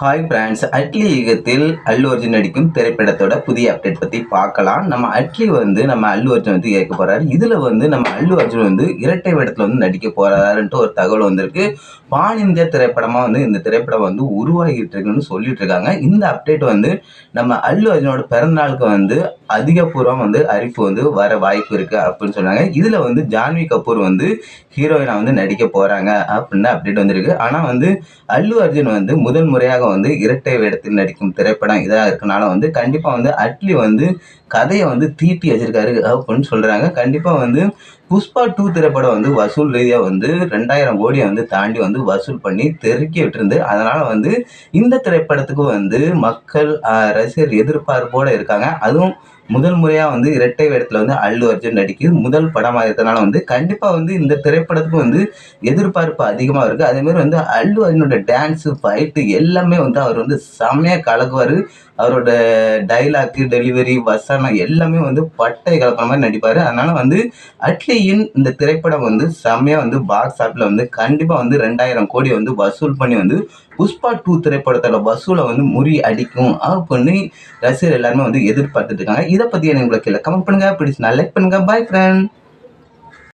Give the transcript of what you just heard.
Hi friends Atlee யுகத்தில் அல்லு அர்ஜுன் நடிக்கும் திரைப்படத்தோட புதிய அப்டேட் பற்றி பார்க்கலாம். நம்ம அட்லி வந்து நம்ம அல்லு அர்ஜுன் வந்து ஏற்க போகிறாரு இதில் வந்து நம்ம அல்லு அர்ஜுன் வந்து இரட்டை வேடத்தில் வந்து நடிக்க போகிறாருன்ட்டு ஒரு தகவல் வந்திருக்கு. பான் இந்திய திரைப்படமாக வந்து இந்த திரைப்படம் வந்து உருவாகிட்டு இருக்குன்னு சொல்லிட்டு இருக்காங்க. இந்த அப்டேட் வந்து நம்ம அல்லு அர்ஜுனோட பிறந்தநாளுக்கு வந்து அதிகபூர்வம் வந்து அறிவிப்பு வந்து வர வாய்ப்பு இருக்குது அப்படின்னு சொன்னாங்க. இதில் வந்து ஜான்வி கபூர் வந்து ஹீரோயினாக வந்து நடிக்க போகிறாங்க அப்படின்னு அப்டேட் வந்திருக்கு. ஆனால் வந்து அல்லு அர்ஜுன் வந்து முதல் முறையாக வந்து இரட்டை வேடத்தில் நடிக்கும் திரைப்படம் இதாக இருக்கனால வந்து கண்டிப்பாக வந்து அட்லி வந்து கதையை வந்து தீட்டி வச்சிருக்காரு அப்படின்னு சொல்கிறாங்க கண்டிப்பாக வந்து புஷ்பா டூ திரைப்படம் வந்து வசூல் ரீதியாக வந்து ரெண்டாயிரம் கோடியை வந்து தாண்டி வந்து வசூல் பண்ணி தெருக்கி விட்டுருந்து அதனால் வந்து இந்த திரைப்படத்துக்கு வந்து மக்கள் ரசிகர் எதிர்பார்ப்போடு இருக்காங்க. அதுவும் முதல் முறையாக வந்து இரட்டை வேடத்தில் வந்து அல்லு அர்ஜுன் நடிக்குது. முதல் படமாக இருக்கிறதுனால வந்து கண்டிப்பாக வந்து இந்த திரைப்படத்துக்கு வந்து எதிர்பார்ப்பு அதிகமாக இருக்குது அதேமாதிரி வந்து அல்லு அர்ஜுனோட டான்ஸு ஃபைட்டு எல்லாமே வந்து அவர் வந்து செம்மையாக கலக்குவார். அவரோட டைலாக்கு டெலிவரி வசனம் எல்லாமே வந்து பட்டை கலக்கிற மாதிரி நடிப்பார். அதனால் வந்து அட்லீஸ்ட் அட்லியின் இந்த திரைப்படம் வந்து செம்மையாக வந்து பாக்ஸ் ஆஃபில் வந்து கண்டிப்பாக வந்து ரெண்டாயிரம் கோடி வந்து வசூல் பண்ணி வந்து புஷ்பா டூ திரைப்படத்தோட வசூலை வந்து முறி அடிக்கும் அப்படின்னு ரசிகர் எல்லாருமே வந்து எதிர்பார்த்துட்டு இருக்காங்க. இதை பற்றி எனக்கு உங்களுக்கு கமெண்ட் பண்ணுங்கள் பிடிச்சி லைக் பண்ணுங்கள் பாய் ஃப்ரெண்ட்